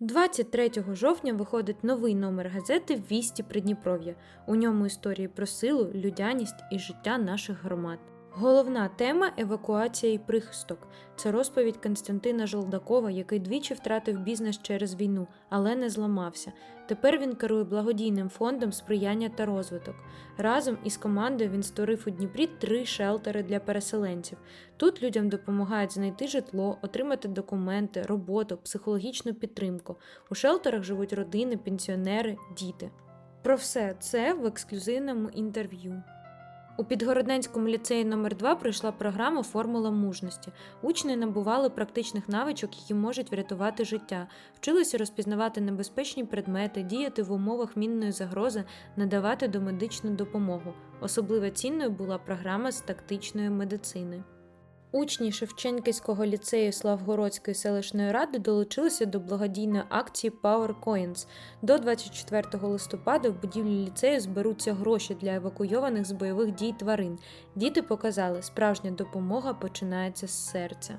23 жовтня виходить новий номер газети Вісті Придніпров'я. У ньому історії про силу, людяність і життя наших громад. Головна тема евакуація і прихисток. Це розповідь Константина Жолдакова, який двічі втратив бізнес через війну, але не зламався. Тепер він керує благодійним фондом сприяння та розвиток. Разом із командою він створив у Дніпрі три шелтери для переселенців. Тут людям допомагають знайти житло, отримати документи, роботу, психологічну підтримку. У шелтерах живуть родини, пенсіонери, діти. Про все це в ексклюзивному інтерв'ю. У Підгородненському ліцеї номер 2 пройшла програма Формула мужності. Учні набували практичних навичок, які можуть врятувати життя, вчилися розпізнавати небезпечні предмети, діяти в умовах мінної загрози, надавати домедичну допомогу. Особливо цінною була програма з тактичної медицини. Учні Шевченківського ліцею Славгородської селищної ради долучилися до благодійної акції Power Coins. До 24 листопада в будівлі ліцею зберуться гроші для евакуйованих з бойових дій тварин. Діти показали, справжня допомога починається з серця.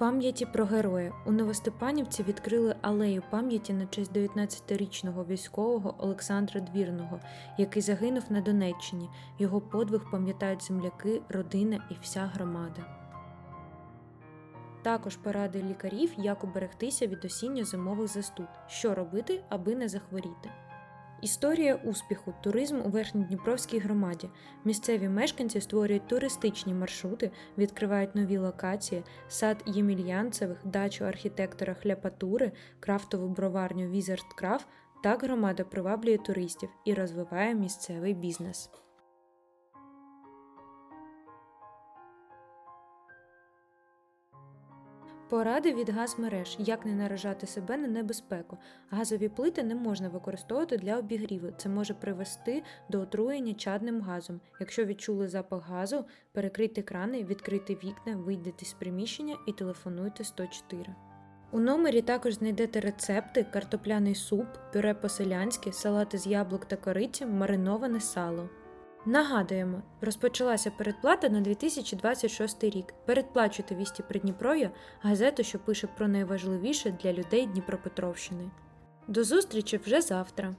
Пам'яті про героя у Новостепанівці відкрили алею пам'яті на честь 19-річного військового Олександра Двірного, який загинув на Донеччині. Його подвиг пам'ятають земляки, родина і вся громада. Також поради лікарів, як уберегтися від осінньо-зимових застуд, що робити, аби не захворіти. Історія успіху, туризм у Верхньодніпровській громаді. Місцеві мешканці створюють туристичні маршрути, відкривають нові локації, сад Ємільянцевих, дачу архітектора Хляпатури, крафтову броварню Візерткраф. Так громада приваблює туристів і розвиває місцевий бізнес. Поради від газмереж, як не наражати себе на небезпеку. Газові плити не можна використовувати для обігріву. Це може привести до отруєння чадним газом. Якщо відчули запах газу, перекрийте крани, відкрийте вікна, вийдете з приміщення і телефонуйте 104. У номері також знайдете рецепти, картопляний суп, пюре по-селянськи, салати з яблук та кориці, мариноване сало. Нагадуємо, розпочалася передплата на 2026 рік. Передплачуйте вісті Придніпров'я, газету, що пише про найважливіше для людей Дніпропетровщини. До зустрічі вже завтра!